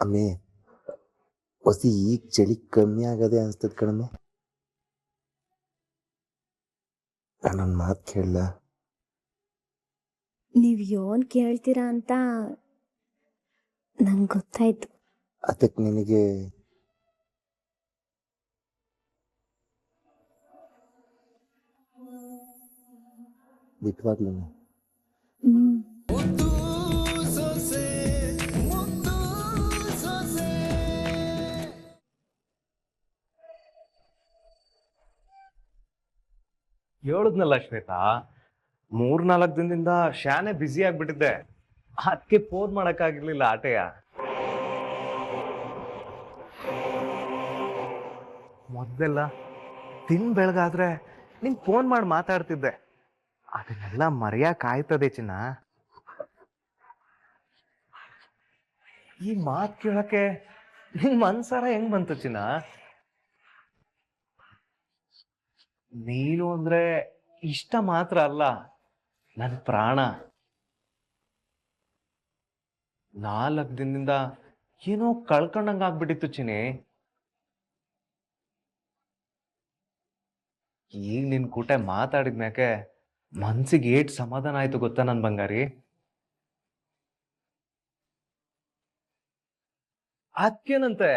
ಅಮ್ಮೆ ಹೊಸ ಈಗ ಚಳಿ ಕಮ್ಮಿ ಆಗದೆ ಅನ್ಸ್ತದ ಕಣಮ್ಮೆ. ನಾನೊಂದು ಮಾತು ಕೇಳಲ್ಲ ನೀವ್ ಯೋನ್ ಕೇಳ್ತೀರಾ ಅಂತ ನಂಗೆ ಗೊತ್ತಾಯ್ತು. ಅದಕ್ಕೆ ನಿನಗೆ ಬಿಟ್ವಾಗ್ಲೂ ಹೇಳುದ್ನಲ್ಲ ಶ್ವೇತಾ, ಮೂರ್ನಾಲ್ಕು ದಿನದಿಂದ ಶಾನೆ ಬ್ಯುಸಿ ಆಗ್ಬಿಟ್ಟಿದ್ದೆ. ಅದಕ್ಕೆ ಫೋನ್ ಮಾಡಕ್ಕಾಗಿರ್ಲಿಲ್ಲ ಆಟೆಯ. ಮೊದ್ಲೆಲ್ಲ ತಿನ್ ಬೆಳಗಾದ್ರೆ ನಿಂಗೆ ಫೋನ್ ಮಾಡಿ ಮಾತಾಡ್ತಿದ್ದೆ. ಅದನ್ನೆಲ್ಲ ಮರೆಯಕ್ ಆಯ್ತದೆ ಚಿನ್ನ. ಈ ಮಾತ್ ಕೇಳಕ್ಕೆ ನಿನ್ ಮನ್ಸಾರ ಹೆಂಗ್ ಬಂತು ಚಿನ್ನ? ನೀನು ಅಂದ್ರೆ ಇಷ್ಟ ಮಾತ್ರ ಅಲ್ಲ ನನ್ನ ಪ್ರಾಣ. ನಾಲ್ಕು ದಿನದಿಂದ ಏನೋ ಕಳ್ಕೊಂಡಂಗ ಆಗ್ಬಿಟ್ಟಿತ್ತು ಚಿನಿ ಈಗ ನಿನ್ ಕೂಟ ಮಾತಾಡಿದ್ಮ್ಯಾಕೆ ಮನ್ಸಿಗೆ ಏಟ್ ಸಮಾಧಾನ ಆಯ್ತು ಗೊತ್ತಾ ನನ್ ಬಂಗಾರಿ? ಅದಕ್ಕೇನಂತೆ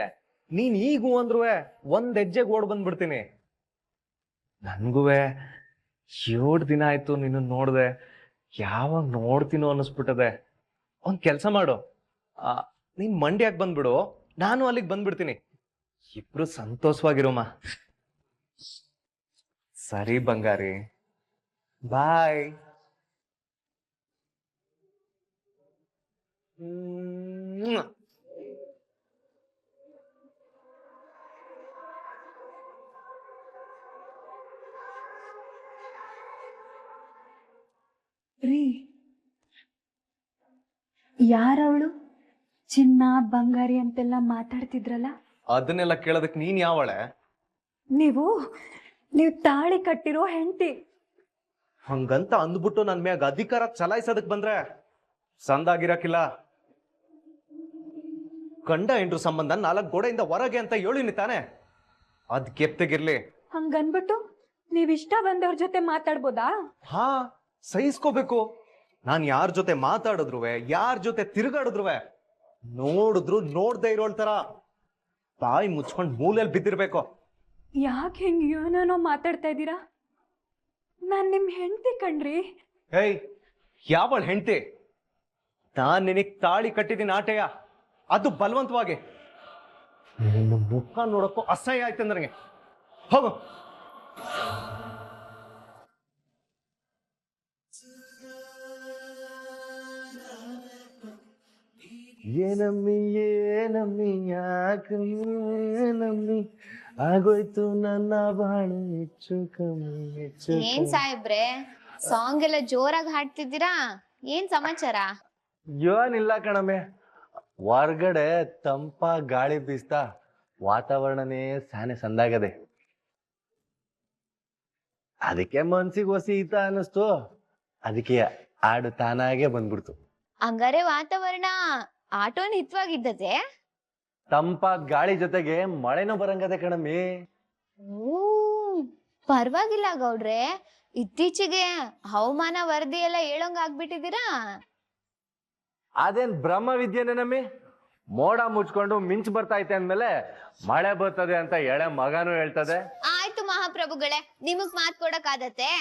ನೀನ್ ಈಗ ಹೂ ಅಂದ್ರುವೆ ಒಂದ್ ಹೆಜ್ಜೆಗೆ ಓಡ್ ಬಂದ್ಬಿಡ್ತೀನಿ. ನನ್ಗುವೆ ಏಳು ದಿನ ಆಯಿತು ನಿನ್ನ ನೋಡಿದೆ. ಯಾವಾಗ ನೋಡ್ತೀನೋ ಅನ್ನಿಸ್ಬಿಟ್ಟದೆ. ಒಂದು ಕೆಲಸ ಮಾಡು. ನೀನು ನೀನ್ ಮಂಡ್ಯಕ್ ಬಂದ್ಬಿಡು. ನಾನು ಅಲ್ಲಿಗೆ ಬಂದ್ಬಿಡ್ತೀನಿ. ಇಬ್ರು ಸಂತೋಷವಾಗಿರೋಮ್ಮ. ಸರಿ ಬಂಗಾರಿ. ಬಾಯ್. ರೀ. ಯಾರವಳು? ಚಿನ್ನ ಬಂಗಾರಿ ಅಂತೆಲ್ಲ ಮಾತಾಡ್ತಿದ್ರಲ್ಲ? ಅದನ್ನೆಲ್ಲ ಕೇಳೋದಕ್ ನೀನ್ ಯಾವಳೆ? ನೀವು ನೀವು ತಾಳಿ ಕಟ್ಟಿರೋ ಹೆಂಡತಿ. ಹಂಗಂತ ಅಂದ್ಬಿಟ್ಟು ನನ್ ಮ್ಯಾಗ ಅಧಿಕಾರ ಚಲಾಯಿಸೋದಕ್ ಬಂದ್ರೆ ಸಂದಾಗಿರಕಿಲ್ಲ. ಗಂಡ ಹೆಂಡ್ರು ಸಂಬಂಧ ನಾಲ್ಕು ಗೋಡೆಯಿಂದ ಹೊರಗೆ ಅಂತ ಹೇಳಿನಿ ತಾನೆ. ಅದ್ ಕೆಪ್ತೆಗಿರ್ಲಿ ಹಂಗನ್ಬಿಟ್ಟು ನೀವ್ ಇಷ್ಟ ಬಂದವ್ರ ಜೊತೆ ಮಾತಾಡ್ಬೋದಾ? ಹಾ ಸಹಿಸ್ಕೋಬೇಕು. ನಾನು ಯಾರ ಜೊತೆ ಮಾತಾಡಿದ್ರುವೆ ಯಾರ ಜೊತೆ ತಿರುಗಾಡಿದ್ರುವೆ ನೋಡಿದ್ರು ನೋಡ್ದೆ ಇರೋಳ್ ತರ. ಬಾಯಿ ಮುಚ್ಕೊಂಡು ಮೂಲೆಯಲ್ಲಿ ಬಿದ್ದಿರ್ಬೇಕು. ಯಾಕೆ ಹಿಂಗ್ ಏನೇನೋ ಮಾತಾಡ್ತಾ ಇದ್ದೀರಾ? ನಾನ್ ನಿಮ್ ಹೆಂಡತಿ ಕಣ್ರಿ. ಏಯ್ ಯಾವಳ ಹೆಂಡತಿ? ನಾನ್ ನಿನಗ್ ತಾಳಿ ಕಟ್ಟಿದ್ದೀನಿ ಆಟೆಯ. ಅದು ಬಲವಂತವಾಗಿ. ನಿನ್ನ ಮುಖ ನೋಡಕ್ಕೂ ಅಸಹ್ಯ ಆಯ್ತು ನನಗೆ ಹೋಗು. ಏನಮ್ಮಿ ಏನಮ್ಮಿ ಯಾಕಮ್ಮಿ ಆಗೋಯ್ತು ನನ್ನ ಬಾಳ ಹೆಚ್ಚು ಕಮ್ಮಿ ಹೆಚ್ಚು ಏನ್ ಸಾಹೇಬ್ರೆ ಸಾಂಗ್ ಎಲ್ಲ ಜೋರಾಗಿ ಹಾಡ್ತಿದ್ದೀರಾ? ಏನ್ ಸಮಾಚಾರ? ಏನಿಲ್ಲ ಕಣಮ್ಮೆ. ಹೊರ್ಗಡೆ ತಂಪ ಗಾಳಿ ಬೀಸ್ತಾ ವಾತಾವರಣನೇ ಸಾನೆ ಸಂದಾಗದೆ. ಅದಕ್ಕೆ ಮನ್ಸಿಗೆ ಹೊಸಿ ಈತ ಅನ್ನಿಸ್ತು. ಅದಕ್ಕೆ ಹಾಡು ತಾನಾಗೆ ಬಂದ್ಬಿಡ್ತು. ಹಂಗಾರೆ ವಾತಾವರಣ ಆಟೋನ್ ಹಿತವಾಗಿದ್ದದೆ ತಂಪಾದ ಗಾಳಿ ಜೊತೆಗೆ ಮಳೆನೂ ಬರಂಗದೆ ಕಣಮ್ಮಿ. ಓ ಪರವಾಗಿಲ್ಲ ಗೌಡ್ರೆ. ಇತ್ತೀಚೆಗೆ ಹವಾಮಾನ ವರದಿ ಎಲ್ಲ ಹೇಳಂಗ ಆಗ್ಬಿಟ್ಟಿದ್ದೀರಾ? ಅದೇನ್ ಬ್ರಹ್ಮ ವಿದ್ಯೆನೇನಮ್ಮಿ ಮೋಡ ಮುಚ್ಕೊಂಡು ಮಿಂಚ್ ಬರ್ತಾ ಐತೆ ಅಂದ್ಮೇಲೆ ಮಳೆ ಬರ್ತದೆ ಅಂತ ಎಳೆ ಮಗನೂ ಹೇಳ್ತದೆ. ಆಯ್ತು ಮಹಾಪ್ರಭುಗಳೇ ನಿಮಗ್ ಮಾತ್ ಕೊಡಕ್ ಆದತ್ತೆ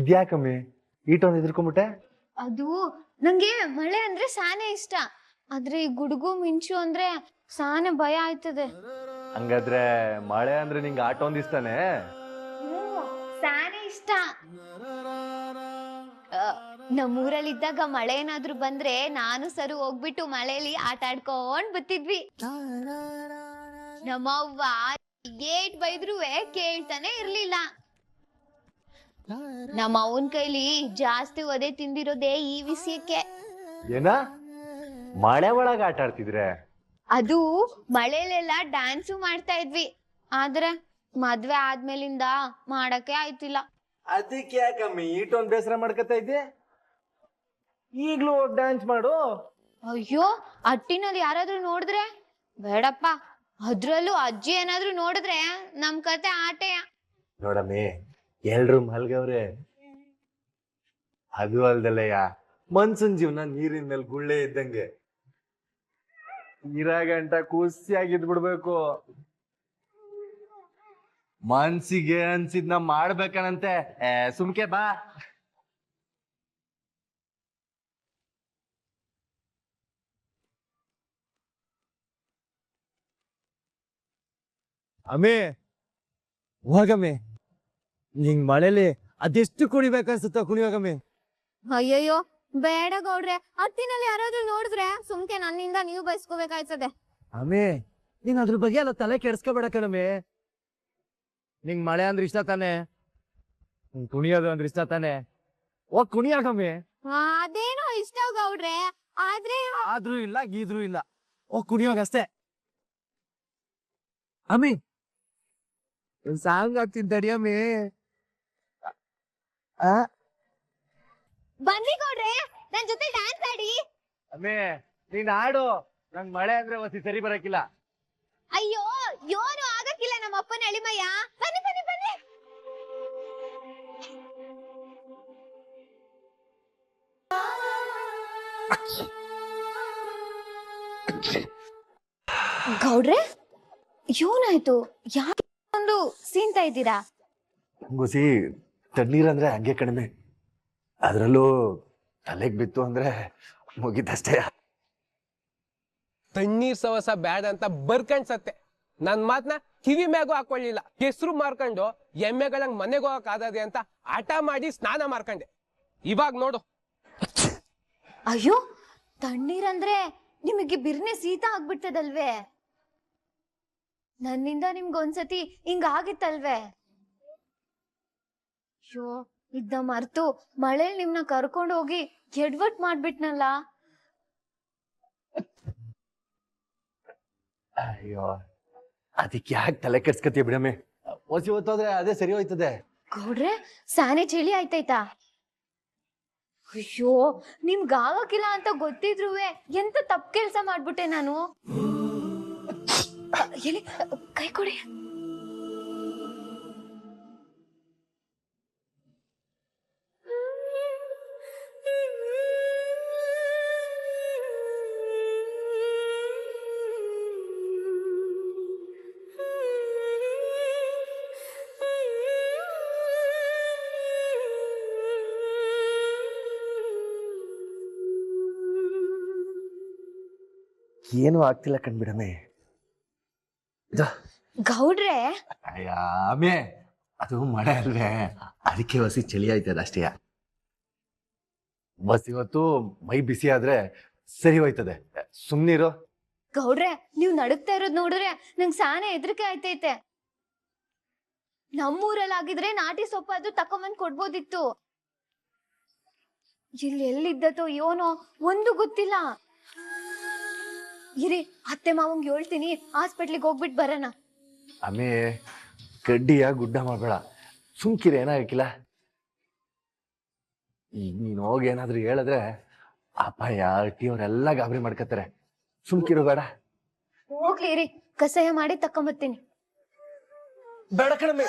ಇದ್ಯಾಕಮ್ಮಿ ಈಟೊಂದು ಎದುರ್ಕೊಂಡ್ಬಿಟ್ಟೆ ಅದು ನಂಗೆ ಮಳೆ ಅಂದ್ರೆ ಸಾನೆ ಇಷ್ಟ. ಆದ್ರೆ ಈ ಗುಡುಗು ಮಿಂಚು ಅಂದ್ರೆ ಸಾನೆ ಭಯ ಆಯ್ತದೆ. ಹಂಗಾದ್ರೆ ಮಳೆ ಅಂದ್ರೆ ನಿಂಗೆ ಆಟ ಸಾನೆ ಇಷ್ಟ. ಆ, ನಮ್ಮೂರಲ್ಲಿದ್ದಾಗ ಮಳೆ ಏನಾದ್ರೂ ಬಂದ್ರೆ ನಾನು ಸರು ಹೋಗ್ಬಿಟ್ಟು ಮಳೆಯಲ್ಲಿ ಆಟ ಆಡ್ಕೊಂಡ್ ಬತ್ತಿದ್ವಿ. ನಮ್ಮವ್ವ ಏಟ್ ಬೈದ್ರು ಕೇಳ್ತಾನೆ ಇರ್ಲಿಲ್ಲ. ನಮ್ಮ ಅವನ್ ಕೈಲಿ ಜಾಸ್ತಿ ಒದೆ ತಿಂದಿರೋದೇ ಈ ವಿಷಯಕ್ಕೆ. ಏನ? ಮಳೆ ಒಳಗ ಆಟ ಆಡ್ತಿದ್ರೆ? ಅದು ಮಳೆಲೆಲ್ಲ ಡ್ಯಾನ್ಸು ಮಾಡ್ತಾ ಇದ್ವಿ. ಆದ್ರೆ ಮದ್ವೆ ಆದ್ಮೇಲಿಂದ ಮಾಡಕ್ಕೆ ಆಯ್ತಿಲ್ಲ. ಅದಕ್ಕೆ ಯಾಕಮ್ಮಿ ಈಟೊಂದ್ ಬೇಸರ ಮಾಡ್ಕೊತಾ ಇದ್ದೆ? ಈಗ್ಲೂ ಡ್ಯಾನ್ಸ್ ಮಾಡು. ಅಯ್ಯೋ ಅಟ್ಟಿನಲ್ಲಿ ಯಾರಾದ್ರೂ ನೋಡಿದ್ರೆ? ಬೇಡಪ್ಪ ಅದ್ರಲ್ಲೂ ಅಜ್ಜಿ ಏನಾದ್ರೂ ನೋಡಿದ್ರೆ ನಮ್ ಕತೆ ಆಟೆಯ. ನೋಡಮ್ಮಿ ಎಲ್ರು ಮಲ್ಗವ್ರೆ. ಅದು ಅಲ್ದಲ್ಲಯ್ಯ ಮನ್ಸನ್ ಜೀವನ ನೀರಿನ ಮೇಲೆ ಗುಳ್ಳೆ ಇದ್ದಂಗೆ. ಗಂಟ ಖುಷಿಯಾಗಿದ್ ಬಿಡ್ಬೇಕು ಮನ್ಸಿಗೆ ಅನ್ಸಿದ್ನ ಮಾಡ್ಬೇಕನಂತೆ. ಏ, ಸುಮ್ಕೆ ಬಾ. ಅಮೇ ಹೋಗಮ್ಮೆ ನಿಂಗ್ ಮಳೆಲಿ ಅದೆಷ್ಟು ಕುಣಿಬೇಕನ್ಸುತ್ತ ಕುಣಿಯೋಗಮ್ಮಿ ಅಯ್ಯಯ್ಯೋ ಬೇಡ ಗೌಡ್ರೆ. ಅತ್ತಿನಲ್ಲಿ ಯಾರಾದ್ರೂ ನೋಡಿದ್ರೆ ಸುಮ್ಕೆ ನನ್ನಿಂದ ನೀವು ಬಯಸ್ಕೋಬೇಕಾಯ್ತದೆ. ಅಮ್ಮಿ ನೀನ್ ಅದ್ರ ಬಗ್ಗೆ ಎಲ್ಲ ತಲೆ ಕೆಡ್ಸ್ಕೋಬೇಡ ಕಣಮ್ಮಿ ನಿಂಗ್ ಮಳೆ ಅಂದ್ರೆ ಇಷ್ಟ ತಾನೆ? ನಿಂಗ್ ಕುಣಿಯೋದು ಅಂದ್ರೆ ಇಷ್ಟ ತಾನೆ? ಹೋಗ್ ಕುಣಿಯಾಕಮ್ಮಿ ಅದೇನೋ ಇಷ್ಟ ಗೌಡ್ರೆ. ಆದ್ರೆ ಆದ್ರೂ ಇಲ್ಲ ಗೀದ್ರೂ ಇಲ್ಲ. ಓ ಕುಣಿಯೋಗಷ್ಟೇ ಅಮ್ಮಿ ಸಾಂಗ್ ತಡಿಯಮ್ಮಿ ಆ? ಬನ್ನಿ ಗೌಡ್ರೆ ನನ್ ಜೊತೆ ಡ್ಯಾನ್ಸ್ ಆಡಿ. ಅಮ್ಮೆ ನೀನ್ ಆಡು ನಂಗ್ ಮಳೆ ಅಂದ್ರೆ ಒಸಿ ಸರಿ ಬರಕಿಲ್ಲ. ಅಯ್ಯೋ ಯೋನು ಆಗಕ್ಕಿಲ್ಲ ನಮ್ಮ ಅಪ್ಪನ ಅಳಿಮಯ್ಯ. ಬನ್ನಿ ಬನ್ನಿ ಬನ್ನಿ. ಗೌಡ್ರೆ ಯೋನಾಯ್ತು ಯಾಕೆ ಒಂದು ಸೀನ್ತಾ ಇದ್ದೀರಾ ಗುಸಿ ತಣ್ಣೀರಂದ್ರೆ ಹಂಗೆ ಕಡಿಮೆ ಅದರಲ್ಲೂ ತಲೆಗೆ ಬಿತ್ತು ಅಂದ್ರೆ ಮುಗಿದಷ್ಟೇ. ತಣ್ಣೀರ್ ಸವಸ ಬ್ಯಾಡ ಅಂತ ಬರ್ಕಂಡ್ಸತ್ತೆ ನನ್ ಮಾತ್ನ ಕಿವಿ ಮ್ಯಾಗು ಹಾಕೊಳ್ಳಿಲ್ಲ ಕೆಸರು ಮಾರ್ಕೊಂಡು ಎಮ್ಮೆಗಳಂಗ್ ಮನೆಗೆ ಹೋಗಕ್ ಆದದೆ ಅಂತ ಆಟ ಮಾಡಿ ಸ್ನಾನ ಮಾರ್ಕಂಡೆ. ಇವಾಗ ನೋಡು. ಅಯ್ಯೋ ತಣ್ಣೀರಂದ್ರೆ ನಿಮಗೆ ಬಿರ್ನೆ ಶೀತ ಆಗ್ಬಿಡ್ತದಲ್ವೇ ನನ್ನಿಂದ ನಿಮ್ಗೊಂದ್ಸತಿ ಹಿಂಗ ಆಗಿತ್ತಲ್ವೇ ಅಯ್ಯೋ ಇದ್ನ ಮರ್ತು ಮಳೇಲಿ ನಿಮ್ನ ಕರ್ಕೊಂಡು ಹೋಗಿ ಎಡ್ವಟ್ ಮಾಡ್ಬಿಟ್ನಲ್ಲ? ಅಯ್ಯೋ ಅದಕ್ಕೆ ಯಾಕೆ ತಲೆ ಕೆಡ್ಸ್ಕತಿ ಬಿಡಮ್ಮೆ? ಒಸಿ ಹೊತ್ತೋದ್ರೆ ಅದೇ ಸರಿ ಹೋಯ್ತದೆ. ಗೌಡ್ರೆ ಸಾನೆ ಚಳಿ ಆಯ್ತಾಯ್ತಾ? ಅಯ್ಯೋ ನಿಮ್ಗ್ ಆಗಕ್ಕಿಲ್ಲ ಅಂತ ಗೊತ್ತಿದ್ರುವೆ ಎಂತ ತಪ್ಪು ಕೆಲ್ಸ ಮಾಡ್ಬಿಟ್ಟೆ ನಾನು? ಎಲ್ಲಿ ಕೈ ಕೊಡಿ. ಏನೂ ಆಗ್ತಿಲ್ಲ ಕಣ್ಬಿಡಮೆ ಗೌಡ್ರೆ? ಆಮೆ ಅದು ಮಳೆ ಅಲ್ವೇ. ಅದಕ್ಕೆ ವಸಿ ಚಳಿ ಆಯ್ತದ ಅಷ್ಟೇ ಬಸ್ ಇವತ್ತು ಮೈ ಬಿಸಿ ಆದ್ರೆ ಸರಿ ಹೋಯ್ತದೆ. ಸುಮ್ನಿರು ಗೌಡ್ರೆ ನೀವು ನಡುಗ್ತಾ ಇರೋದ್ ನೋಡಿದ್ರೆ ನಂಗ್ ಸಾನೆ ಹೆದರಿಕೆ ಆಯ್ತೈತೆ. ನಮ್ಮೂರಲ್ಲಾಗಿದ್ರೆ ನಾಟಿ ಸೊಪ್ಪಾದ್ರೂ ತಕೊಂಬಂದ್ ಕೊಡ್ಬೋದಿತ್ತು. ಇಲ್ಲಿ ಎಲ್ಲಿದ್ದತೋ ಏನೋ ಒಂದು ಗೊತ್ತಿಲ್ಲ. ಇರಿ ಅತ್ತೆ ಮಾವಂಗ್ ಹೇಳ್ತೀನಿ ಹಾಸ್ಪಿಟ್ಲಿಗೆ ಹೋಗ್ಬಿಟ್ಟು ಬರೋಣ. ಅಮ್ಮೆ ಕಡ್ಡಿಯ ಗುಡ್ಡ ಮಾಡಬೇಡ. ಸುಮ್ಕಿರಿ ಏನಾಗಿಲ್ಲ ಈಗ ನೀನು ಹೋಗಿ ಏನಾದ್ರೂ ಹೇಳಿದ್ರೆ ಅಪಾಯ ಅವರೆಲ್ಲ ಗಾಬರಿ ಮಾಡ್ಕತ್ತಾರೆ. ಸುಮ್ಕಿರು ಬೇಡ. ಹೋಗ್ಲಿ ಇರಿ ಕಷಾಯ ಮಾಡಿ ತಕೊಂಬತ್ತೀನಿ. ಬೇಡ ಕಣಮೆ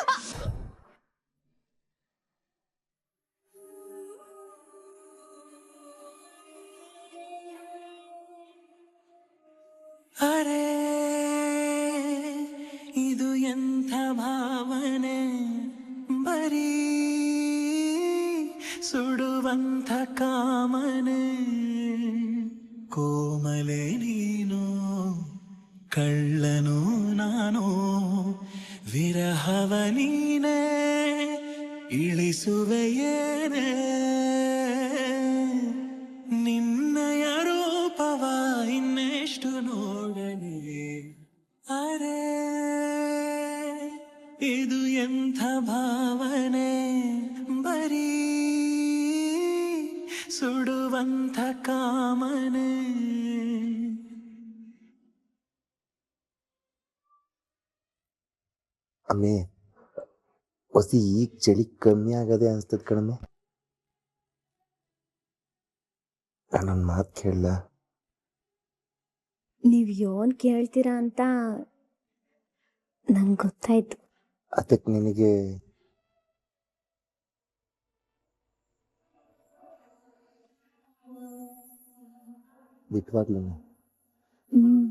ಕೋಮಲೆ ನೀನು, ಕಳ್ಳನು ನಾನು, ವಿರಹವ ನೀನೇ ಇಳಿಸುವೆಯೇನೆ ನಿನ್ನಯ ರೂಪವ ಇನ್ನೆಷ್ಟು ನೋಡಲಿ, ಅರೆ, ಇದು ಎಂಥ ಭಾವನೆ, ಬರೀ ಸುಡುವಂಥ ಕಾಮನೆ. ಅಮ್ಮೆ ಹೊಸಿ ಈಗ ಚಳಿ ಕಮ್ಮಿ ಆಗದೆ ಅನ್ಸ್ತದ ಕಣಮ್ಮೆ. ನನ್ನ ಮಾತು ಕೇಳಲ್ಲ ನೀವ್ ಯೋನ್ ಕೇಳ್ತೀರಾ ಅಂತ ನಂಗೆ ಗೊತ್ತಾಯ್ತು. ಅದಕ್ಕೆ ನಿನಗೆ ಬಿಟ್ಟವಾಗ್ಲೂ ಹ್ಮ್